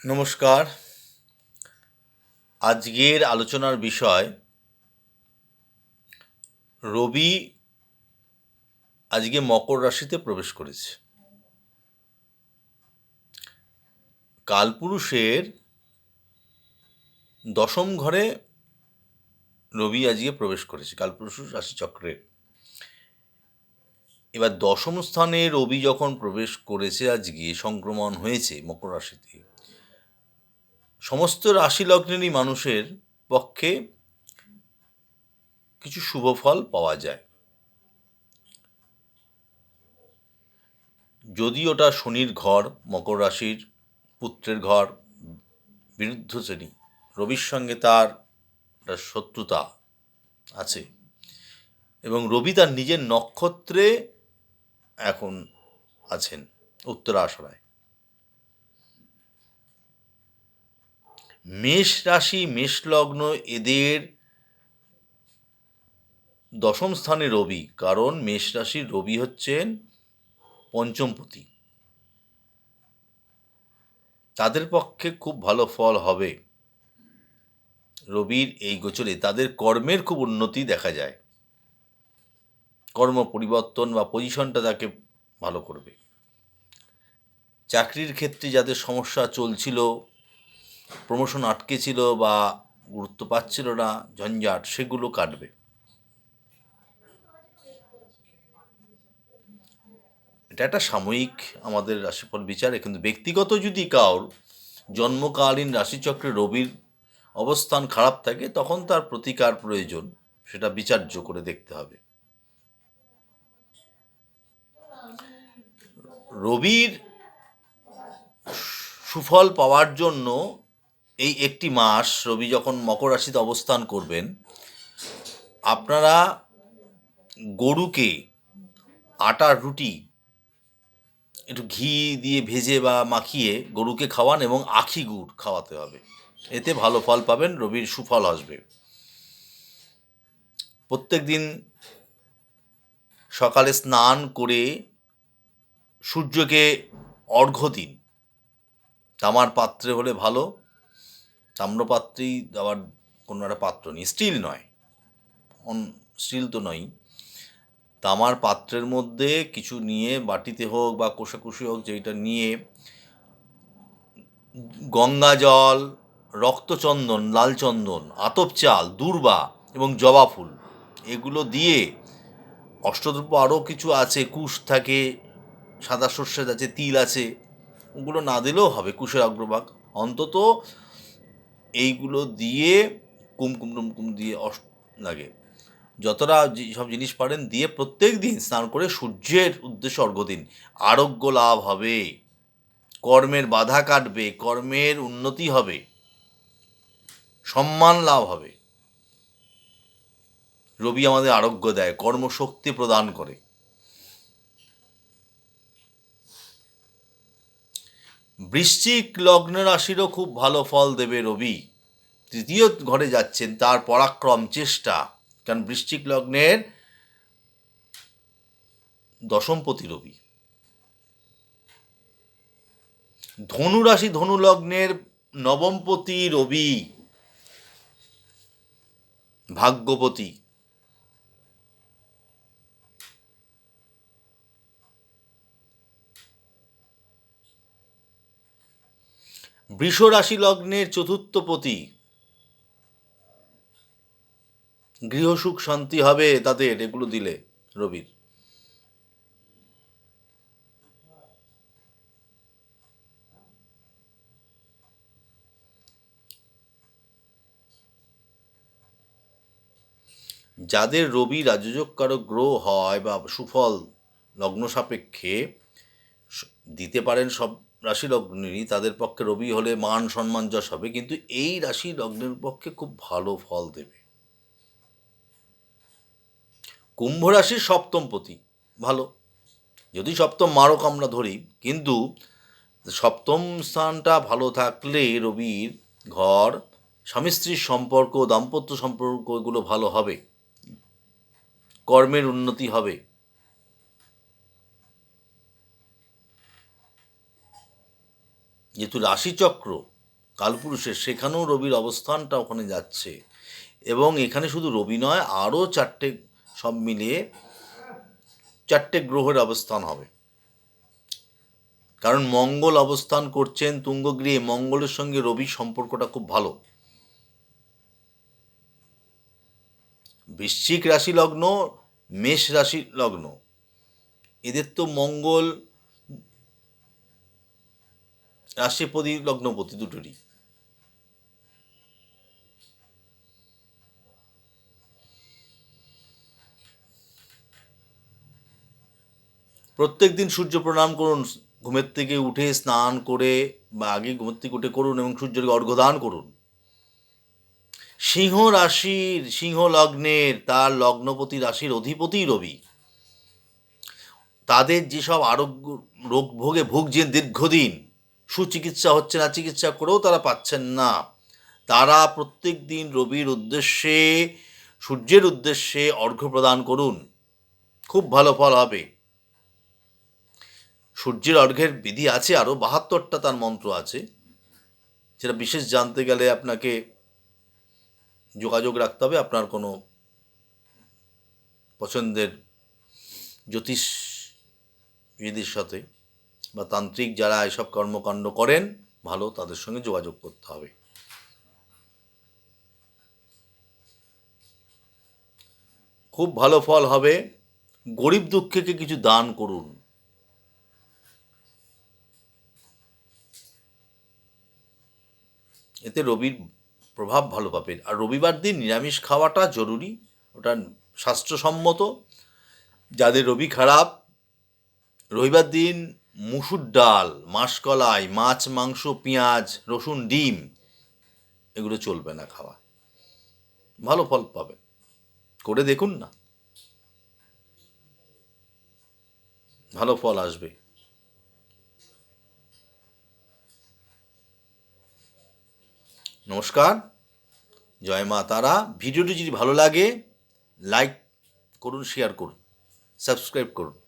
নমস্কার। আজকের আলোচনার বিষয় রবি আজকে মকর রাশিতে প্রবেশ করেছে। কালপুরুষের দশম ঘরে রবি আজকে প্রবেশ করেছে, কালপুরুষ রাশিচক্রে। এবার দশম স্থানে রবি যখন প্রবেশ করেছে আজকে, সংক্রমণ হয়েছে মকর রাশিতে সমস্ত রাশি লগ্নেরই মানুষের পক্ষে কিছু শুভ ফল পাওয়া যায়। যদি ওটা শনির ঘর, মকর রাশির পুত্রের ঘর, বিরুদ্ধ শ্রেণি, রবির সঙ্গে তার শত্রুতা আছে এবং রবি তার নিজের নক্ষত্রে এখন আছেন উত্তরাশরায় মেষ রাশি, মেষ লগ্ন এদের দশম স্থানে রবি, কারণ মেষ রাশির রবি হচ্ছেন পঞ্চমপতি। তাদের পক্ষে খুব ভালো ফল হবে রবির এই গোচরে। তাদের কর্মের খুব উন্নতি দেখা যায়। কর্ম পরিবর্তন বা পজিশনটা তাকে ভালো করবে। চাকরির ক্ষেত্রে যাদের সমস্যা চলছিল প্রমোশন আটকে ছিল বা গুরুত্ব পাচ্ছিল না ঝঞ্ঝাট সেগুলো কাটবে। এটা একটা সাময়িক আমাদের রাশিফল বিচারে, কিন্তু ব্যক্তিগত যদি কাউর জন্মকালীন রাশিচক্রে রবির অবস্থান খারাপ থাকে, তখন তার প্রতিকার প্রয়োজন, সেটা বিচার্য করে দেখতে হবে। রবির সুফল পাওয়ার জন্য এই একটি মাস রবি যখন মকর রাশিতে অবস্থান করবেন, আপনারা গরুকে আটার রুটি একটু ঘি দিয়ে ভেজে বা মাখিয়ে গরুকে খাওয়ান এবং আখি গুড় খাওয়াতে হবে। এতে ভালো ফল পাবেন, রবির সুফল আসবে। প্রত্যেক দিন সকালে স্নান করে সূর্যকে অর্ঘ্য দিন। তামার পাত্রে হলে ভালো। তাম্রপাত্রেই দেওয়ার কোনো একটা পাত্র নেই, স্টিল নয়। স্টিল তো নয় তামার পাত্রের মধ্যে কিছু নিয়ে, বাটিতে হোক বা কোষাকুষি হোক যেটা নিয়ে, গঙ্গা জল, রক্তচন্দন লাল চন্দন আতপ চাল, দূর্বা এবং জবা ফুল, এগুলো দিয়ে অষ্টদ্রব্য আরও কিছু আছে, কুশ থাকে, সাদা সর্ষে আছে, তিল আছে, ওগুলো না দিলেও হবে কুশের অগ্রভাগ অন্তত এইগুলো দিয়ে কুমকুম টুমকুম দিয়ে অস লাগে। যতটা সব জিনিস পারেন দিয়ে প্রত্যেক দিন স্নান করে সূর্যের উদ্দেশ্যে অর্ঘ্য দিন আরোগ্য লাভ হবে। কর্মের বাধা কাটবে, কর্মের উন্নতি হবে। সম্মান লাভ হবে। রবি আমাদের আরোগ্য দেয়, কর্মশক্তি প্রদান করে। বৃশ্চিক লগ্ন রাশিরও খুব ভালো ফল দেবে রবি। তৃতীয় ঘরে যাচ্ছেন, তার পরাক্রম, চেষ্টা। কারণ বৃশ্চিক লগ্নের দশমপতি রবি। ধনু রাশি, ধনু লগ্নের নবমপতি রবি। ভাগ্যপতি। বৃষ রাশি লগ্নের চতুর্থপতি গৃহসুখ শান্তি হবে তাদের এগুলো দিলে রবির। যাদের রবি রাজযোগকারক গ্রহ হয় বা সুফল লগ্ন সাপেক্ষে, দিতে পারেন সব রাশি লগ্নেরই তাদের পক্ষে রবি হলে মান সম্মান যশ হবে, কিন্তু এই রাশি লগ্নের পক্ষে খুব ভালো ফল দেবে। কুম্ভ রাশির সপ্তম পতি, ভালো। যদি সপ্তম মারক আমরা ধরি, কিন্তু সপ্তম স্থানটা ভালো থাকলে রবির ঘর, স্বামী স্ত্রীর সম্পর্ক, দাম্পত্য সম্পর্ক এগুলো ভালো হবে। কর্মের উন্নতি হবে। যেহেতু রাশিচক্র, কালপুরুষের সেখানেও রবির অবস্থানটা ওখানে যাচ্ছে। এবং এখানে শুধু রবি নয়, আরও চারটে সব মিলিয়ে চারটে গ্রহের অবস্থান হবে। কারণ মঙ্গল অবস্থান করছেন তুঙ্গগৃহে মঙ্গলের সঙ্গে রবির সম্পর্কটা খুব ভালো। বৃশ্চিক রাশি লগ্ন, মেষ রাশি লগ্ন। এদের তো মঙ্গল রাশিপতি লগ্নপতি দুটোরই। প্রত্যেক দিন সূর্য প্রণাম করুন, ঘুমের থেকে উঠে স্নান করে বা আগে ঘুমের থেকে উঠে করুন এবং সূর্যকে অর্ঘ্যদান করুন। সিংহ রাশির, সিংহ লগ্নের, তার লগ্নপতি রাশির অধিপতি রবি। তাদের যেসব আরোগ্য, রোগ ভোগে ভুগছেন দীর্ঘদিন সুচিকিৎসা হচ্ছে না, চিকিৎসা করেও তারা পাচ্ছেন না। তারা প্রত্যেক দিন রবির উদ্দেশ্যে, সূর্যের উদ্দেশ্যে অর্ঘ্য প্রদান করুন। খুব ভালো ফল হবে। সূর্যের অর্ঘ্যের বিধি আছে আরও বাহাত্তরটা তার মন্ত্র আছে। যেটা বিশেষ জানতে গেলে আপনাকে যোগাযোগ রাখতে হবে, আপনার কোনো পছন্দের জ্যোতিষ বিধির সাথে। বা তান্ত্রিক যারা এসব কর্মকাণ্ড করেন, ভালো তাদের সঙ্গে যোগাযোগ করতে হবে। খুব ভালো ফল হবে। গরিব দুঃখীকে কিছু দান করুন। এতে রবির প্রভাব ভালো পাবে। আর রবিবার দিন নিরামিষ খাওয়াটা জরুরি, ওটা স্বাস্থ্যসম্মত। যাদের রবি খারাপ, রবিবার দিন মুসুর ডাল, মাসকলাই, মাছ, মাংস, পেঁয়াজ, রসুন, ডিম, এগুলো চলবে না খাওয়া। ভালো ফল পাবেন। করে দেখুন না। ভালো ফল আসবে। নমস্কার। জয় মা তারা। ভিডিওটি যদি ভালো লাগে লাইক করুন শেয়ার করুন সাবস্ক্রাইব করুন।